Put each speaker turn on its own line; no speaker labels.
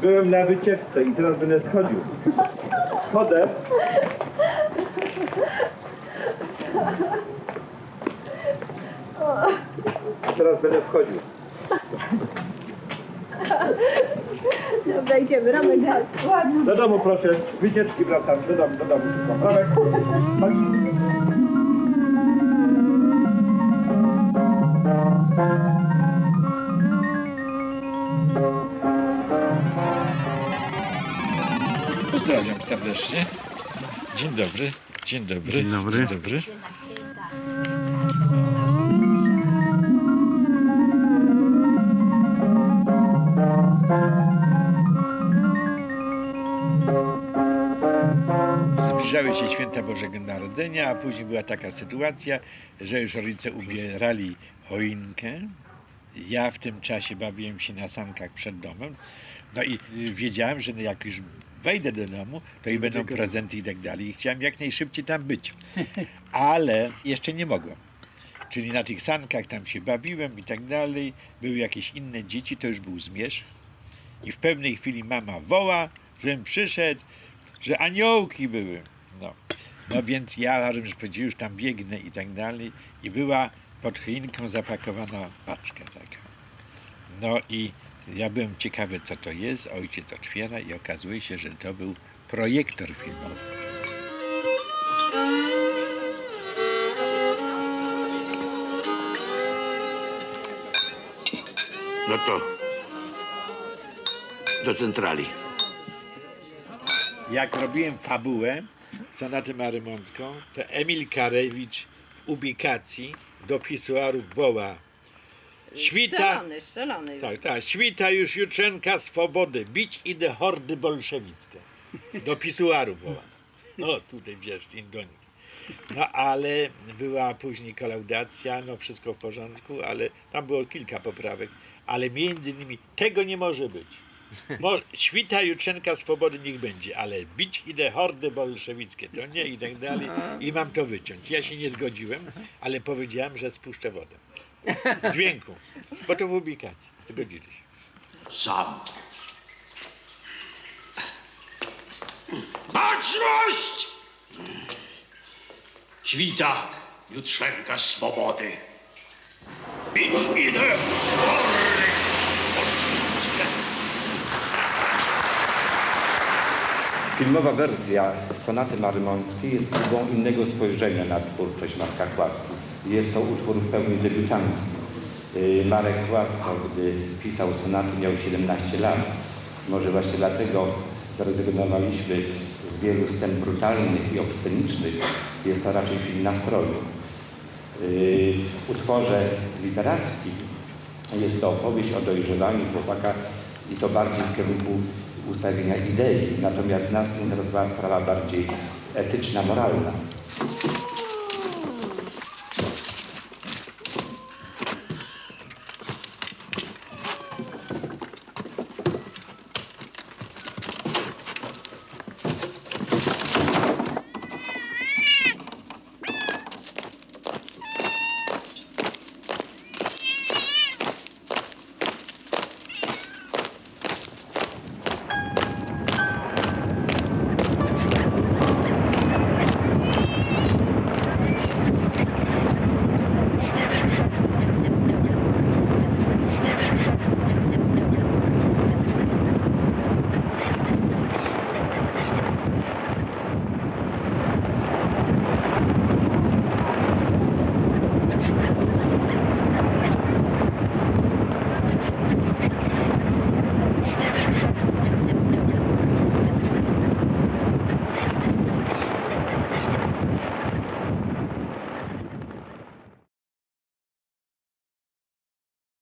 Byłem na wycieczce i teraz będę schodził. Schodzę. Teraz będę wchodził.
Dobra, idziemy, Romek, ładnie.
Do domu proszę. Wycieczki wracam. Do domu, do domu. szybko. Romek, chodź.
Pozdrawiam serdecznie. Dzień dobry. Dzień dobry.
Dzień dobry.
Dzień dobry. Zbliżały się święta Bożego Narodzenia, a później była taka sytuacja, że już rodzice ubierali choinkę. Ja w tym czasie bawiłem się na sankach przed domem. No i wiedziałem, że jak już wejdę do domu, to i będą prezenty i tak dalej. I chciałem jak najszybciej tam być. Ale jeszcze nie mogłem. Czyli na tych sankach tam się bawiłem i tak dalej. Były jakieś inne dzieci, to już był zmierzch. I w pewnej chwili mama woła, żebym przyszedł, że aniołki były. No, no więc ja, powiedział, już tam biegnę i tak dalej. I była pod choinką zapakowana paczka taka. No i ja byłem ciekawy, co to jest. Ojciec otwiera i okazuje się, że to był projektor filmowy.
No to do centrali.
Jak robiłem fabułę, sonatę marymącką, to Emil Karewicz w ubikacji do pisuarów woła Świta,
Strzelony, strzelony.
tak, tak, świta już jutrzenka swobody, bić idę hordy bolszewickie. Do pisuarów woła. No tutaj wiesz, Indonik. No ale była później kolaudacja, no wszystko w porządku, ale tam było kilka poprawek, ale między innymi tego nie może być. Mo, świta jutrzenka swobody niech będzie, ale bić idę hordy bolszewickie, to nie i tak dalej i mam to wyciąć. Ja się nie zgodziłem, ale powiedziałem, że spuszczę wodę. W dźwięku, bo to w ubikacji. Zgodzili się.
Sąd. Baczność!
Świta jutrzenka swobody. Bić idę.
Filmowa wersja Sonaty Marymońskiej jest próbą innego spojrzenia na twórczość Marka Kłaski. Jest to utwór w pełni debiutancki. Yy, Marek Kłasko, gdy pisał sonaty, miał 17 lat. Może właśnie dlatego zrezygnowaliśmy z wielu scen brutalnych i obscenicznych. Jest to raczej film nastroju. Yy, W utworze literackim jest to opowieść o dojrzewaniu chłopaka i to bardziej w kierunku ustawienia idei. Natomiast nas interesowała sprawa bardziej etyczna, moralna.